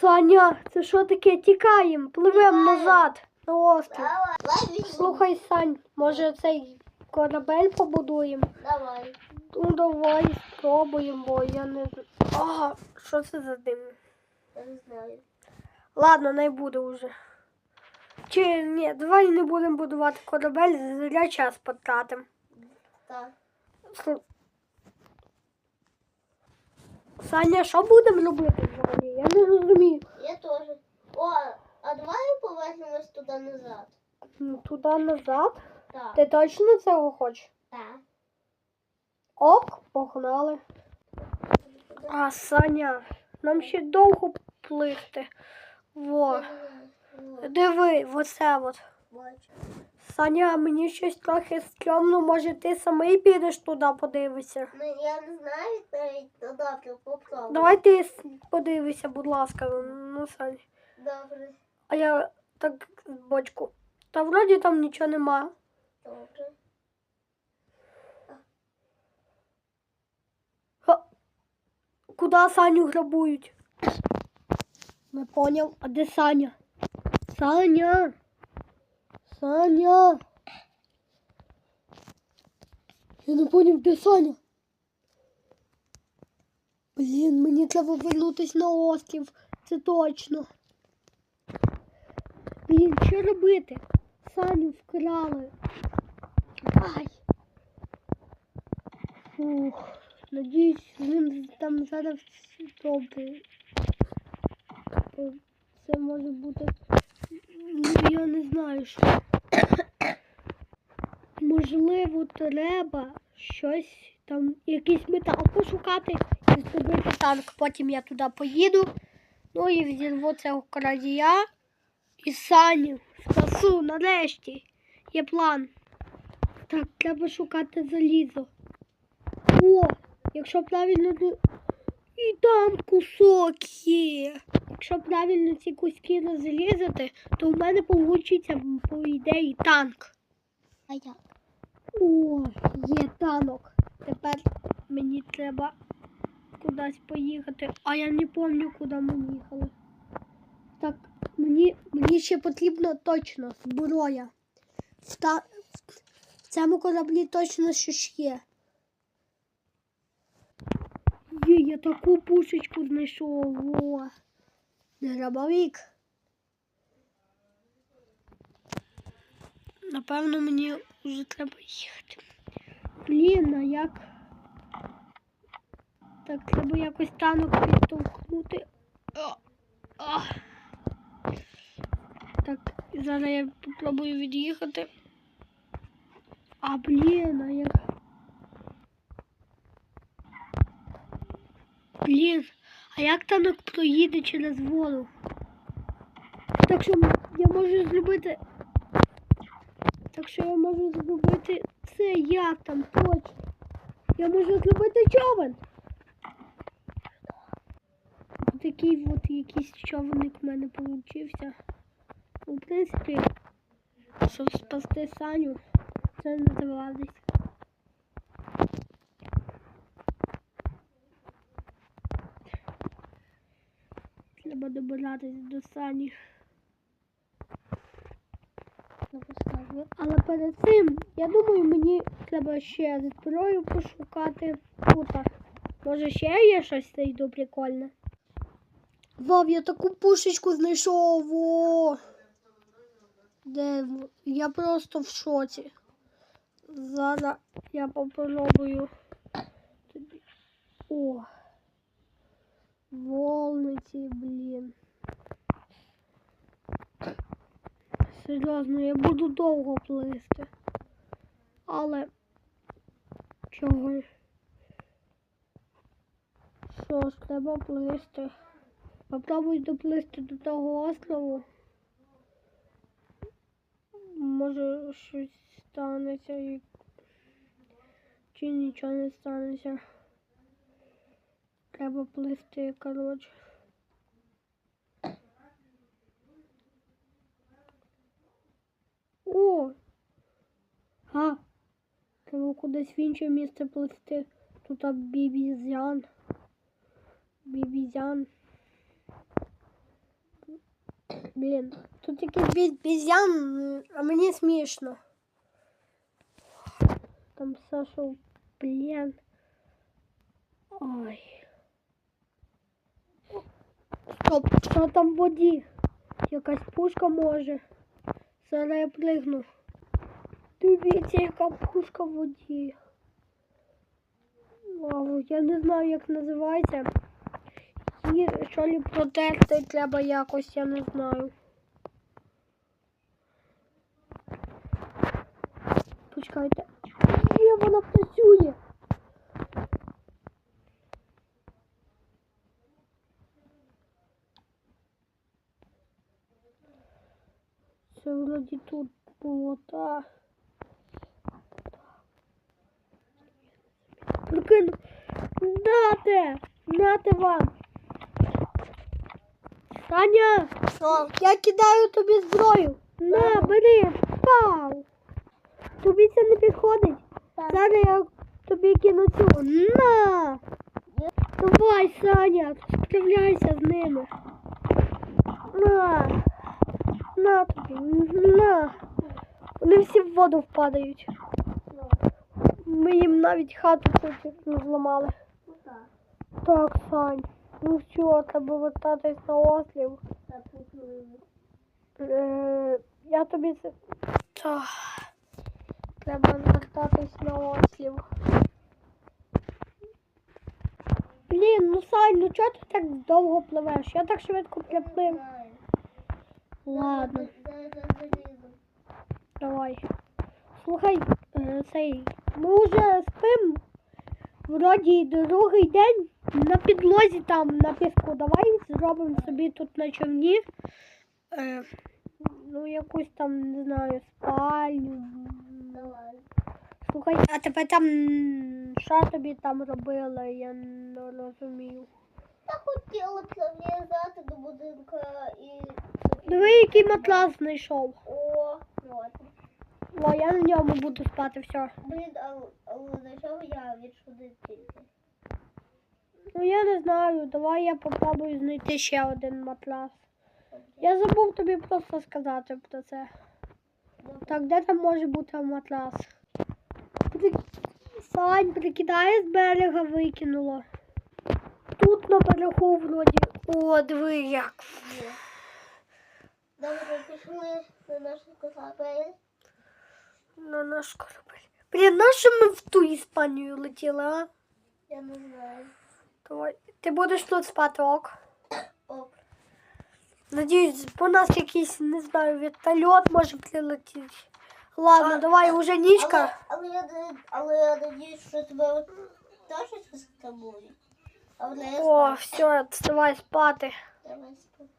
Саня, це що таке? Тікаємо, пливемо назад на острів. Слухай, Сань, може цей корабель побудуємо? Давай. Ну давай спробуємо, бо я не знаю. Ага, що це за дим? Я не знаю. Ладно, не буде вже. Чи ні, давай не будемо будувати корабель, зря час потратимо. Так. Саня, що будемо робити взагалі? Я не розумію. Я теж. О, а давай повернемось туди назад. Ну, Туди назад. Так. Ти точно цього хочеш? Так. Ок, погнали. А, Саня, нам ще довго пливти. Во. Диви, оце от. Саня, мені щось трохи стрьомно, може ти самий підеш туди подивишся. Ну, я не знаю навіть, добре, попробуй. Давай ти подивися, будь ласка. Ну, Сань. Добре, А я так бочку. Та вроді там нічого нема. добре. Ха. Куди Саню грабують? Не поняв, а де Саня? Саня. Саня. Я не поняв, де Саня. Блін, мені треба вернутися на острів. Це точно. Блін, що робити? Саню вкрали. Ай. Фух. Надіюсь, ним там зараз добре. Це може бути. ну, Я не знаю, що. Можливо, треба щось там, якийсь метал пошукати і зробити танк. Потім я туди поїду. Ну і взірву цього крадія. І Саню спасу нарешті. Є план. Так, треба шукати залізо. О, якщо правильно. І там кусок є. Якщо правильно ці куски розрізати, то в мене вийде, по ідеї, танк. А як? О, є танок. Тепер мені треба кудись поїхати. А я не пам'ятаю, куди ми їхали. Так, мені, мені ще потрібно точно зброя. В, та... в цьому кораблі точно щось є. Є, я таку пушечку знайшов. О, грабовик. Напевно, мені вже треба їхати. Блін, а як? Так, треба якось танок підтолкнути. О. Так, зараз я попробую від'їхати. А, блін, а як? Блін, а як танок проїде через воду? Так що я можу зробити. Так що я можу зробити це як там точно. Я можу зробити човен. Такий от якийсь човник в мене получився. В принципі, щоб спасти Саню, це не завадить. Треба добиратись до Сані. Але перед цим, я думаю, мені треба ще зброю пошукати тут. Може ще є щось знайду прикольне. Вов, я таку пушечку знайшов. О! Де я просто в шоці. Зараз я попробую. тобі- О. Волниці, блін. Серйозно, я буду довго плисти. Але чого? Що ж, треба плисти. Попробуй доплисти до того острову. Може щось станеться і... чи нічого не станеться. Треба плисти, коротше. О! А! Треба кудись в інше місце плисти. Тут бібізян. Бібізян. Блін, тут бі- бізян, а мені смішно. Там Саша, блін. Ой. Стоп, що там в воді? Якась пушка може. Зараз я пригну. Дивіться, яка пушка в воді. Вау, я не знаю, як називається. І що ли протерти треба якось, я не знаю. Почекайте. Є, вона працює. Це вроді тут було так. Прикину. Нате! Нате вам! Таня! Що? Я кидаю тобі зброю. На, бери. Пау. Тобі це не підходить. Зараз я тобі кину цю. На. Давай, Саня, справляйся з ними. На. На тобі. На. Вони всі в воду впадають. Ми їм навіть хату чуть не зламали. так. Сань. Ну що, треба вертатись на прикольно. Е, я тобі це. Треба вертатись на острів. Блін, ну Сань, ну чого ти так довго пливеш? Я так швидко приплив. Ладно, давай. Слухай, е, цей, ми вже спимо. Вроді другий день на підлозі там на піску. Давай зробимо собі тут на човні. Е, ну, якусь там, не знаю, спальню. Давай. Слухай, а тебе там що тобі там робили, я не розумію. Я хотіла б зав'язати до будинка і... Диви, який матрас знайшов. О, от. О, я на ньому буду спати, все. Блін, а, але за я відшкодити? Ну я не знаю, давай я попробую знайти ще один матрас. Я забув тобі просто сказати про це. Так, де там може бути матрас? При... Сань, прикидає з берега викинуло. Тут на берегу вроді. О, диви як. Добре, пішли на наш корабель. На наш корабель. Блін, нащо ми в ту Іспанію летіли, а? Я не знаю. Давай. Ти будеш тут спати, ок? Оп. Надіюсь, по нас якийсь, не знаю, вертольот може прилетіти. Ладно, А, давай, уже нічка. Але, але, не- але я надіюсь, що тебе теж з тобою. О, все, давай спати. Давай спати.